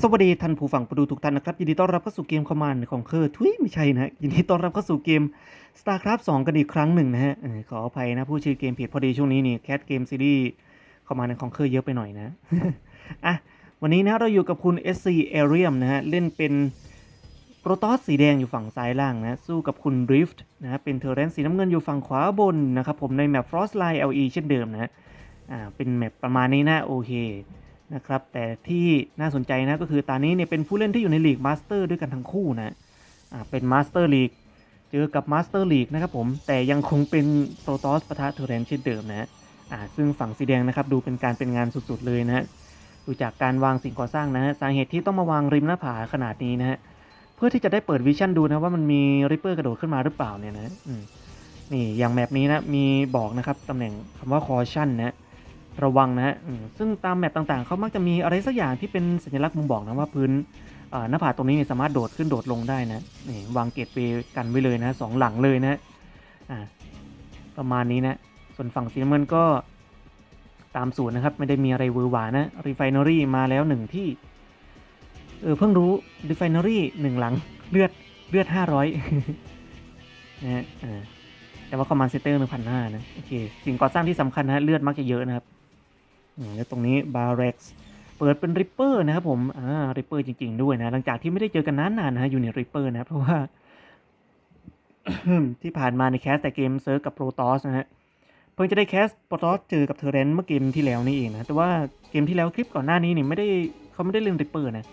สวัสดีท่านผู้ฟังผู้ดูทุกท่านนะครับ ยินดีต้อนรับเข้าสู่เกมคอมมานด์ของเคอร์ทุยไม่ใช่นะยินดีต้อนรับเข้าสู่เกม StarCraft 2 กันอีกครั้งหนึ่งนะฮะขออภัยนะผู้ชื่อเกมผิดพอดีช่วงนี้นี่แคสเกมซีรีส์คอมมานด์ของเคอร์เยอะไปหน่อยนะอะวันนี้นะเราอยู่กับคุณ SC a r i u m นะฮะเล่นเป็นโปรตอสสีแดงอยู่ฝั่งซ้ายล่างนะสู้กับคุณ Rift นะฮะเป็นเทอร์เรนสีน้ำเงินอยู่ฝั่งขวาบนนะครับผมในแมป Frostline LE เช่นเดิมนะอ่าเป็นแมปประมาณนี้นะโอเค นะครับแต่ที่น่าสนใจนะก็คือตอนนี้เนี่ยเป็นผู้เล่นที่อยู่ในลีกมาสเตอร์ด้วยกันทั้งคู่นะอ่าเป็นมาสเตอร์ลีกเจอกับมาสเตอร์ลีกนะครับผมแต่ยังคงเป็นโปรตอสปะทะเทอร์เรนเช่นเดิมนะอ่าซึ่งฝั่งสีแดงนะครับดูเป็นการเป็นงานสุดๆเลยนะฮะดูจากการวางสิ่งก่อสร้างนะฮะสาเหตุที่ต้องมาวางริมหน้าผาขนาดนี้นะฮะเพื่อที่จะได้เปิดวิชั่นดูนะว่ามันมีริปเปอร์กระโดดขึ้นมาหรือเปล่าเนี่ยนะนี่อย่างแมปนี้นะมีบอกนะครับตำแหน่งคำว่าคอชั่นนะ ระวังนะฮะซึ่งตามแมปต่างๆ เขามักจะมีอะไรสักอย่างที่เป็นสัญลักษณ์มุมบอกนะว่าพื้นหน้าผาตรงนี้สามารถโดดขึ้นโดดลงได้นะนี่วางเกตเวกันไว้เลยนะสองหลังเลยนะประมาณนี้นะส่วนฝั่งสีน้ำเงินก็ตามสูตรนะครับ ไม่ได้มีอะไรเวอหวานะรีไฟเนอรี่มาแล้วหนึ่งที่เออเพิ่งรู้รีไฟเนอรี่หนึ่งหลังเลือดเลือดห้าร้อยนะฮะแต่ว่าคอมมานด์เซเตอร์หนึ่งพันห้านะโอเคสิ่งก่อสร้างที่สำคัญนะเลือดมักจะเยอะนะครับ แล้วตรงนี้บาร์เร็กซ์เปิดเป็นริปเปอร์นะครับผมอ่าริปเปอร์จริง ๆ ด้วยนะ หลังจากที่ไม่ได้เจอกันนานๆนะฮะอยู่ในริปเปอร์นะ เพราะว่า ที่ผ่านมาในแคสแต่เกมเซิร์ฟกับโปรตอสนะฮะเพิ่งจะได้แคสโปรตอสเจอกับเทอร์เรนเมื่อเกมที่แล้วนี่เองนะ แต่ว่าเกมที่แล้วคลิปก่อนหน้านี้นี่ไม่ได้เขาไม่ได้เล่นริปเปอร์นะ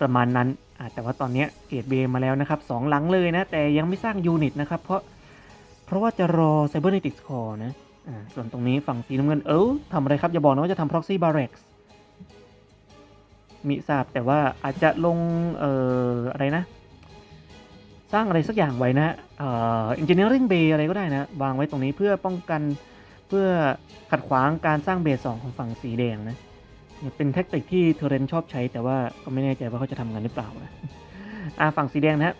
ประมาณนั้นอาแต่ว่าตอนนี้เกรดเบมาแล้วนะครับสองหลังเลยนะ แต่ยังไม่สร้างยูนิตนะครับ เพราะเพราะว่าจะรอ Cybernetics Core นะ ส่วนตรงนี้ฝั่งสีน้ำเงินเออทำอะไรครับ อย่าบอกนะว่าจะทำ Proxy Barracks มิทราบแต่ว่าอาจจะลง เอ่อ อะไรนะ สร้างอะไรสักอย่างไว้นะเอ่อ Engineering Bay อะไรก็ได้นะ วางไว้ตรงนี้เพื่อป้องกันเพื่อขัดขวางการสร้างเบสสองของฝั่งสีแดงนะเป็นแท็กติกที่เทเรนชอบใช้แต่ว่าก็ไม่แน่ใจว่าเขาจะทำกันหรือเปล่านะอ่าฝั่งสีแดงนะฮะ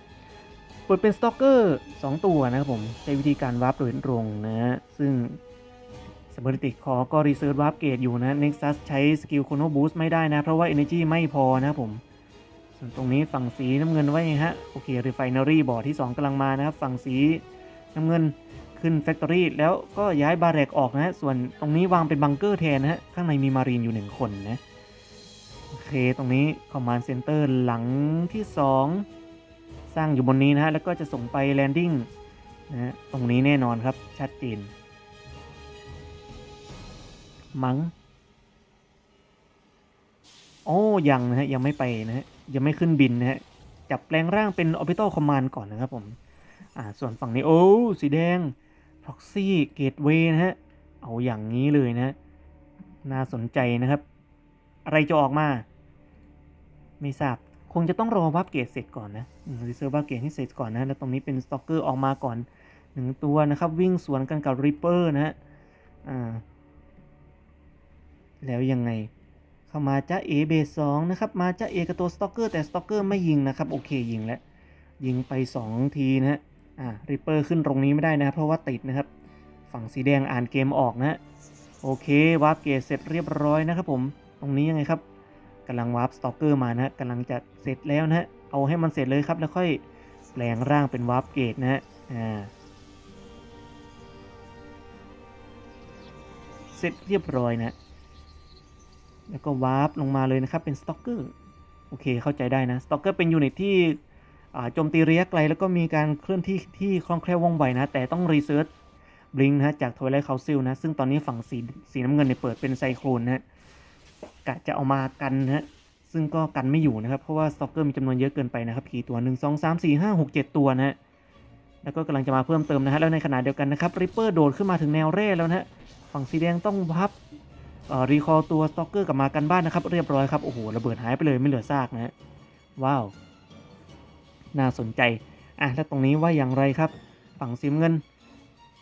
เปิดเป็นสตอกเกอร์ 2 ตัวนะครับผมใช้วิธีการวาร์ปโดยตรงนะซึ่ง สม b ติคอก็รีเซิร์ชวาร์ปเกตอยู่นะ Nexus ใช้สกิลโคโนบูสไม่ได้นะ เพราะว่า Energy ไม่พอนะผม ส่วนตรงนี้ฝั่งสีน้ำเงินไว้ไงฮะ โอเค Refinery บอร์ดที่ 2กำลังมานะครับ ฝั่งสีน้ำเงินขึ้น Factory แล้วก็ย้ายบาร์เรกออกนะ ส่วนตรงนี้วางเป็นบังเกอร์แทนนะฮะ ข้างในมีมารีนอยู่ 1 คนนะ โอเค ตรงนี้ Command Center หลังที่ 2 สร้างอยู่บนนี้นะฮะ แล้วก็จะส่งไปแลนดิ้งนะตรงนี้แน่นอนครับชัดเจน มัง้งโอ้ยังนะฮะ ยังไม่ไปนะฮะ ยังไม่ขึ้นบินนะฮะ จับแปลงร่างเป็น Orbital Command ก่อนนะครับผม อ่า ส่วนฝั่งนี้ โอ้ สีแดง Proxy Gateway นะฮะ เอาอย่างนี้เลยนะฮะน่าสนใจนะครับ อะไรจะออกมา ไม่ทราบ คงจะต้องรอวับเกตเสร็จก่อนนะรีเซิร์ฟวับเกตให้เสร็จก่อนนะ แล้วตรงนี้เป็นสต็อกเกอร์ออกมาก่อนหนึ่งตัวนะครับ วิ่งสวนกันกับริปเปอร์นะฮะ อ่า แล้วยังไง เข้ามาจ้าเอเบสสองนะครับ มาจ้าเอกับตัวสตอกเกอร์แต่สตอกเกอร์ไม่ยิงนะครับ โอเคยิงแล้ว ยิงไป 2 ทีนะฮะ อ่าริปเปอร์ขึ้นตรงนี้ไม่ได้นะครับ เพราะว่าติดนะครับ ฝั่งสีแดงอ่านเกมออกนะโอเควาร์ปเกตเสร็จเรียบร้อยนะครับผม ตรงนี้ยังไงครับกำลังวาร์ปสตอกเกอร์มานะฮะกำลังจะเสร็จแล้วนะฮะ เอาให้มันเสร็จเลยครับ แล้วค่อยแปลงร่างเป็นวาร์ปเกตนะฮะ อ่า เสร็จเรียบร้อยนะ แล้วก็วาร์ปลงมาเลยนะครับเป็นสต็อกเกอร์โอเคเข้าใจได้นะสต็อกเกอร์เป็นยูนิตที่โจมตีระยะไกล แล้วก็มีการเคลื่อนที่ที่คล่องแคล่วว่องไวนะ แต่ต้องรีเซิร์ชบลิงนะจากทวายไลท์คาซิลนะ ซึ่งตอนนี้ฝั่งสีสีน้ำเงินเนี่ยเปิดเป็นไซโครนนะกะจะเอามากันนะซึ่งก็กันไม่อยู่นะครับ เพราะว่าสต็อกเกอร์มีจำนวนเยอะเกินไปนะครับกี่ตัว 1 2 3 4 5 6 7 ตัวนะฮะแล้วก็กำลังจะมาเพิ่มเติมนะฮะแล้วในขณะเดียวกันนะครับริปเปอร์โดดขึ้นมาถึงแนวแร่แล้วนะฮะฝั่งสีแดงต้องพับ รีคอร์ตัวสต็อกเกอร์กลับมากันบ้านนะครับ เรียบร้อยครับโอ้โหระเบิดหายไปเลยไม่เหลือซากนะฮะว้าว น่าสนใจอะแล้วตรงนี้ว่าอย่างไรครับ ฝั่งสีน้ำเงิน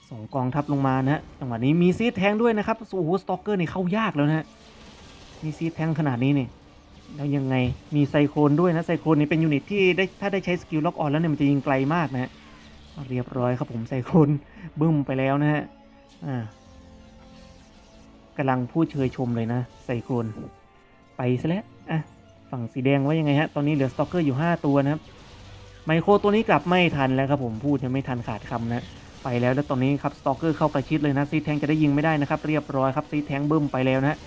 ส่งกองทัพลงมานะฮะจังหวะนี้มีซีดแทงด้วยนะครับโอ้โหสต็อกเกอร์นี่เข้ายากแล้วนะฮะมีซีดแทงขนาดนี้เนี่ยแล้วยังไงมีไซโครนด้วยนะไซโครนนี่เป็นยูนิตที่ได้ถ้าได้ใช้สกิลล็อกออนแล้วเนี่ยมันจะยิงไกลมากนะฮะเรียบร้อยครับผมไซโครนบึ้มไปแล้วนะฮะอ่า กำลังพูดเชยชมเลยนะไซโครนไปซะแล้วอะฝั่งสีแดงว่ายังไงฮะ ตอนนี้เหลือสตอกเกอร์อยู่ 5 ตัวนะครับ ไมโครตัวนี้กลับไม่ทันแล้วครับผมพูดยังไม่ทันขาดคำนะ ไปแล้วแล้วตอนนี้ครับสตอกเกอร์เข้าประชิดเลยนะ ซีแทงจะได้ยิงไม่ได้นะครับ เรียบร้อยครับ ซีแทงบึ้มไปแล้วนะ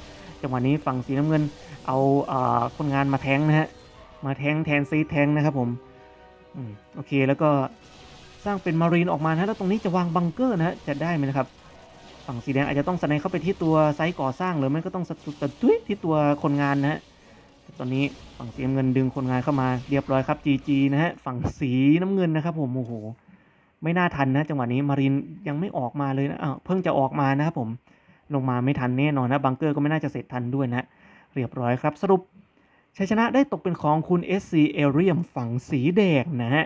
จังหวะนี้ฝั่งสีน้ำเงินเอาเอ่อคนงานมาแทงนะฮะ มาแทงแทนซีแทงนะครับผมอืมโอเคแล้วก็สร้างเป็นมารีนออกมานะแล้วตรงนี้จะวางบังเกอร์นะฮะจะได้ไหมนะครับ ฝั่งสีแดงอาจจะต้องสไนเข้าไปที่ตัวไซต์ก่อสร้างหรือไม่ก็ต้องสตุตตุ้ยที่ตัวคนงานนะฮะตอนนี้ฝั่งสีเงินดึงคนงานเข้ามาเรียบร้อยครับ GG นะฮะฝั่งสีน้ำเงินนะครับผมโอ้โหไม่น่าทันนะจังหวะนี้มารินยังไม่ออกมาเลยนะอ้าวเพิ่งจะออกมานะครับผมลงมาไม่ทันแน่นอนนะบังเกอร์ก็ไม่น่าจะเสร็จทันด้วยนะเรียบร้อยครับสรุปชัยชนะได้ตกเป็นของคุณ SC a r i u m ฝั่งสีแดงนะฮะ